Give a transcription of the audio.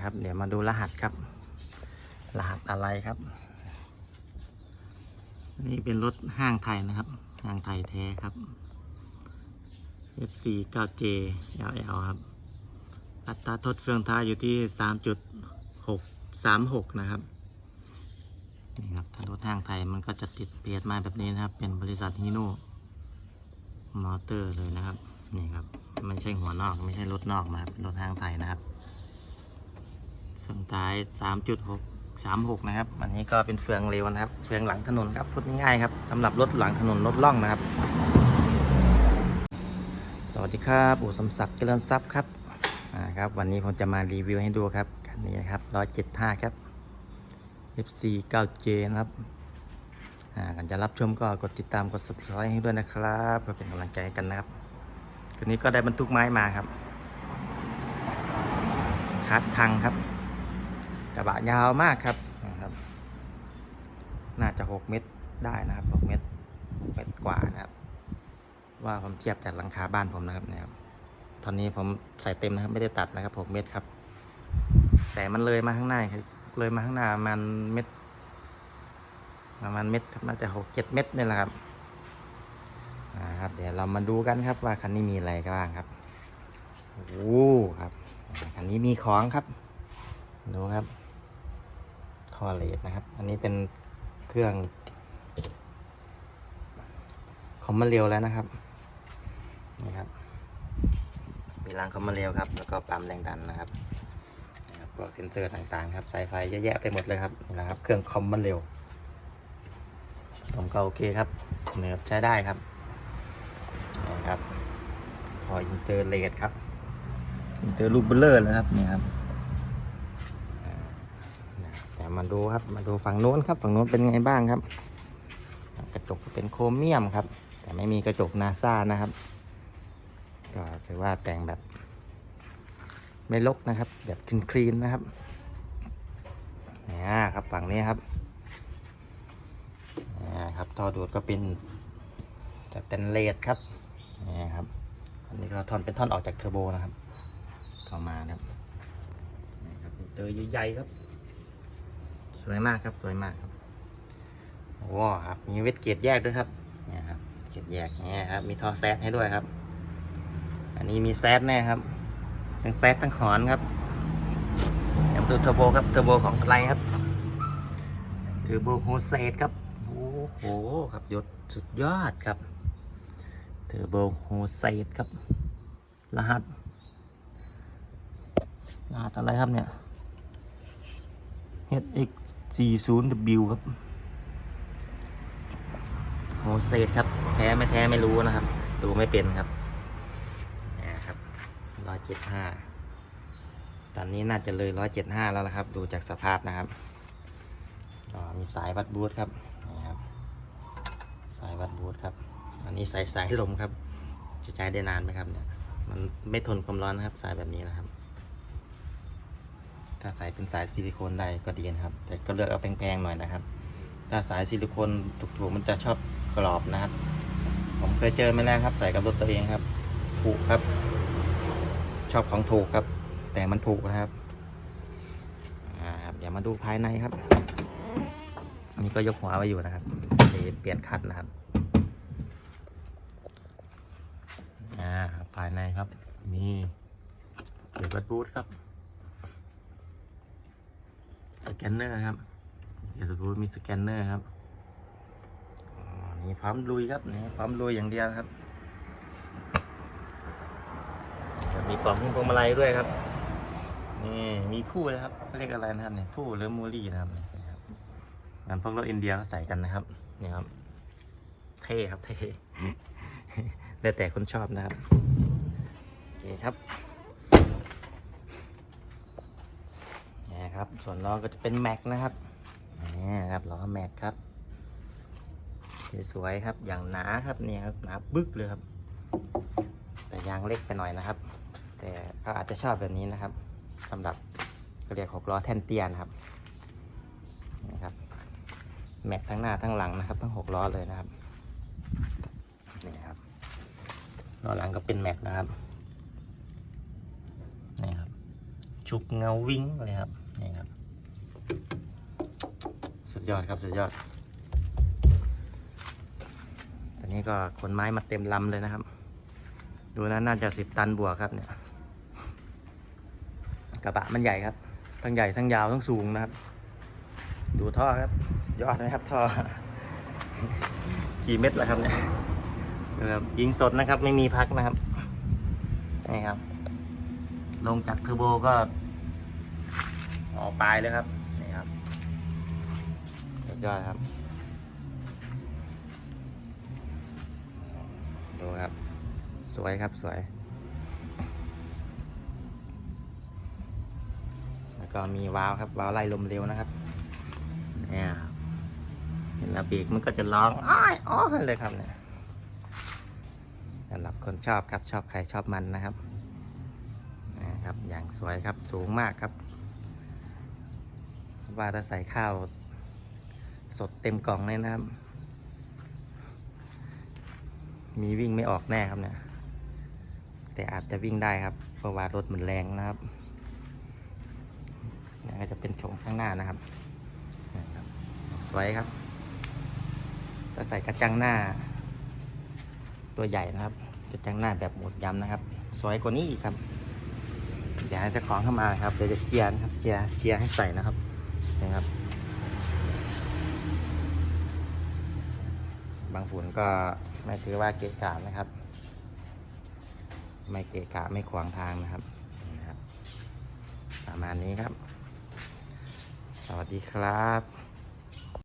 นะครับ เดี๋ยวมาดูรหัสครับ รหัสอะไรครับ นี่เป็นรถห้างไทยนะครับ ห้างไทยแท้ครับ FC 9J LL ครับ อัตราทดเฟืองท้ายอยู่ที่ 3.636 นะครับ นี่ครับ ถ้ารถห้างไทยมันก็จะติดเปียดมาแบบนี้นะครับ เป็นบริษัทฮีโน่มอเตอร์เลยนะครับ นี่ครับ ไม่ใช่หัวนอก ไม่ใช่รถนอกนะครับ รถห้างไทยนะครับ เฟืองท้าย 3.636 นะครับ อันนี้ก็เป็นเฟืองเร็วนะครับ เฟืองหลังถนนครับ พูดง่ายๆครับสำหรับรถหลังถนนรถล่องนะครับ สวัสดีครับอู่สมศักดิ์เจริญทรัพย์ครับอ่าครับ วันนี้ผมจะมารีวิวให้ดูครับคันนี้ครับ175 ครับ FC 9J นะครับอ่าก่อนจะรับชมก็กดติดตามกด subscribe ให้ด้วยนะครับเพื่อเป็นกำลังใจกันนะครับคืนนี้ก็ได้บรรทุกไม้มาครับคัดพังครับ กระบะยาวมากครับนะครับ น่าจะ 6 เมตรได้นะครับ 6 เมตร6เมตรกว่านะครับ ว่าผมเทียบจากหลังคาบ้านผมนะครับนะครับ ตอนนี้ผมใส่เต็มนะครับไม่ได้ตัดนะครับ 6 เมตรครับ แต่มันเลยมาข้างหน้าครับ เลยมาข้างหน้าประมันเม็ดประมาณเม็ดครับน่าจะหกเจ็ดเม็ดนี่แหละครับอ่าครับ เดี๋ยวเรามาดูกันครับว่าคันนี้มีอะไรกันบ้างครับโอ้ครับอันนี้มีของครับ ดูครับ อเลสนะครับ อันนี้เป็นเครื่องคอมมาเรียวแล้วนะครับ นี่ครับ มีรางคอมมาเรียวครับ แล้วก็ปั๊มแรงดันนะครับพวกเซนเซอร์ต่างๆ ครับสายไฟเยอะแยะไปหมดเลยครับนี่นะครับ เครื่องคอมมาเรียวผมก็โอเคครับเนื้อใช้ได้ครับนะครับพออินเตอร์เลดครับ อินเตอร์ลูกเบลเลอร์เลยครับนี่ครับ มาดูครับ มาดูฝั่งโน้นครับ ฝั่งโน้นเป็นไงบ้างครับ กระจกก็เป็นโครเมียมครับ แต่ไม่มีกระจกนาซ่านะครับ ก็ถือว่าแต่งแบบไม่ลกนะครับ แบบคลีนๆนะครับนี่ครับฝั่งนี้ครับนี่ครับท่อดูดก็เป็นจะเป็นเลดครับนี่ครับอันนี้เราท่อนเป็นท่อนออกจากเทอร์โบนะครับเข้ามานะครับนี่ครับเตอร์ใหญ่ๆครับ สวยมากครับ สวยมากครับว้าครับ มีเวทเกตแยกด้วยครับ เนี่ยครับ เกตแยกเนี่ยครับ มีท่อแซดให้ด้วยครับ อันนี้มีแซดแน่ครับ ทั้งแซดทั้งหอนครับเดี๋ยวดูเทอร์โบครับ เทอร์โบของไทยครับ เทอร์โบโฮเซตครับ โอ้โห ครับยศสุดยอดครับ เทอร์โบโฮเซตครับ รหัสรหัสอะไรครับเนี่ย HX 40W ครับโฮเซตครับ แท้ไม่แท้ไม่รู้นะครับ ดูไม่เป็นครับนะครับร้อยเจ็ดห้าตอนนี้น่าจะเลยร้อยเจ็ดห้าแล้วนะครับ ดูจากสภาพนะครับมีสายวัดบูทครับนะครับ สายวัดบูทครับ อันนี้สายสายลมครับ จะใช้ได้นานไหมครับเนี่ย มันไม่ทนความร้อนนะครับ สายแบบนี้นะครับ ถ้าสายเป็นสายซิลิโคนได้ก็ดีนะครับ แต่ก็เลือกเอาแพงๆหน่อยนะครับ ถ้าสายซิลิโคนถูกๆมันจะชอบกรอบนะครับ ผมเคยเจอมาแล้วครับ ใส่กับรถตัวเองครับถูกครับ ชอบของถูกครับ แต่มันถูกครับอ่าครับเดี๋ยวมาดูภายในครับ อันนี้ก็ยกหัวไว้อยู่นะครับเปลี่ยนคันนะครับอ่าภายในครับ มีเกียบัตบูทครับ แกนเนอร์ครับเกียสบูมีสแกนเนอร์ครับนี่พร้อมลุยครับนี่พร้อมลุยอย่างเดียวครับจะมีกล่องพวงมาลัยด้วยครับนี่มีผู้นะครับเรียกอะไรนะครับเนี่ยผู้หรือมูลี่นะครับนี่ครับงานพวกรถอินเดียเขาใส่กันนะครับนี่ครับเท่ครับเท่แล้วแต่คนชอบนะครับโอเคครับนี่ครับ ส่วนล้อก็จะเป็นแม็กนะครับนี่ครับล้อแม็กครับสวยๆครับอย่างหนาครับเนี่ยครับหนาบึกเลยครับ แต่ยางเล็กไปหน่อยนะครับ แต่ก็อาจจะชอบแบบนี้นะครับสำหรับก็เรียกหกล้อแท่นเตียนะครับนี่ครับแม็กทั้งหน้าทั้งหลังนะครับ ทั้งหกล้อเลยนะครับนี่ครับล้อหลังก็เป็นแม็กนะครับนี่ครับฉุบเงาวิ่งเลยครับ นี่ครับ สุดยอดครับสุดยอด ตอนนี้ก็ขนไม้มาเต็มลำเลยนะครับ ดูนะน่าจะสิบตันบวกครับเนี่ย กระบะมันใหญ่ครับ ทั้งใหญ่ทั้งยาวทั้งสูงนะครับ ดูท่อครับสุดยอดนะครับท่อ กี่เม็ดแล้วครับเนี่ยยิงสดนะครับ ไม่มีพักนะครับนี่ครับ ลงจากเทอร์โบก็ ออกปลายเลยครับ นี่ครับสุดยอดครับ ดูครับ สวยครับสวย แล้วก็มีวาล์วครับวาล์วไล่ลมเร็วนะครับเนี่ยครับเห็นแล้วเบรกมันก็จะร้องอ้อยอ้อเลยครับเนี่ยสำหรับคนชอบครับชอบใครชอบมันนะครับนะครับ อย่างสวยครับสูงมากครับ ว่าถ้าใส่ข้าว สดเต็มกล่องเลยนะครับ มีวิ่งไม่ออกแน่ครับเนี่ย แต่อาจจะวิ่งได้ครับ เพราะว่ารถมันแรงนะครับนี่ก็จะเป็นโฉมข้างหน้านะครับ สวยครับก็ใส่กระจังหน้า ตัวใหญ่นะครับ กระจังหน้าแบบหมดย้ำนะครับ สวยกว่านี้อีกครับเดี๋ยวจ้าของเข้ามาครับเดี๋ยวจะเชียร์นะครับเชียร์เชียร์ให้ใส่นะครับ นะครับ บางฝุ่นก็ไม่ถือว่าเกะกะนะครับ ไม่เกะกะไม่ขวางทางนะครับนะครับ ประมาณนี้ครับ สวัสดีครับ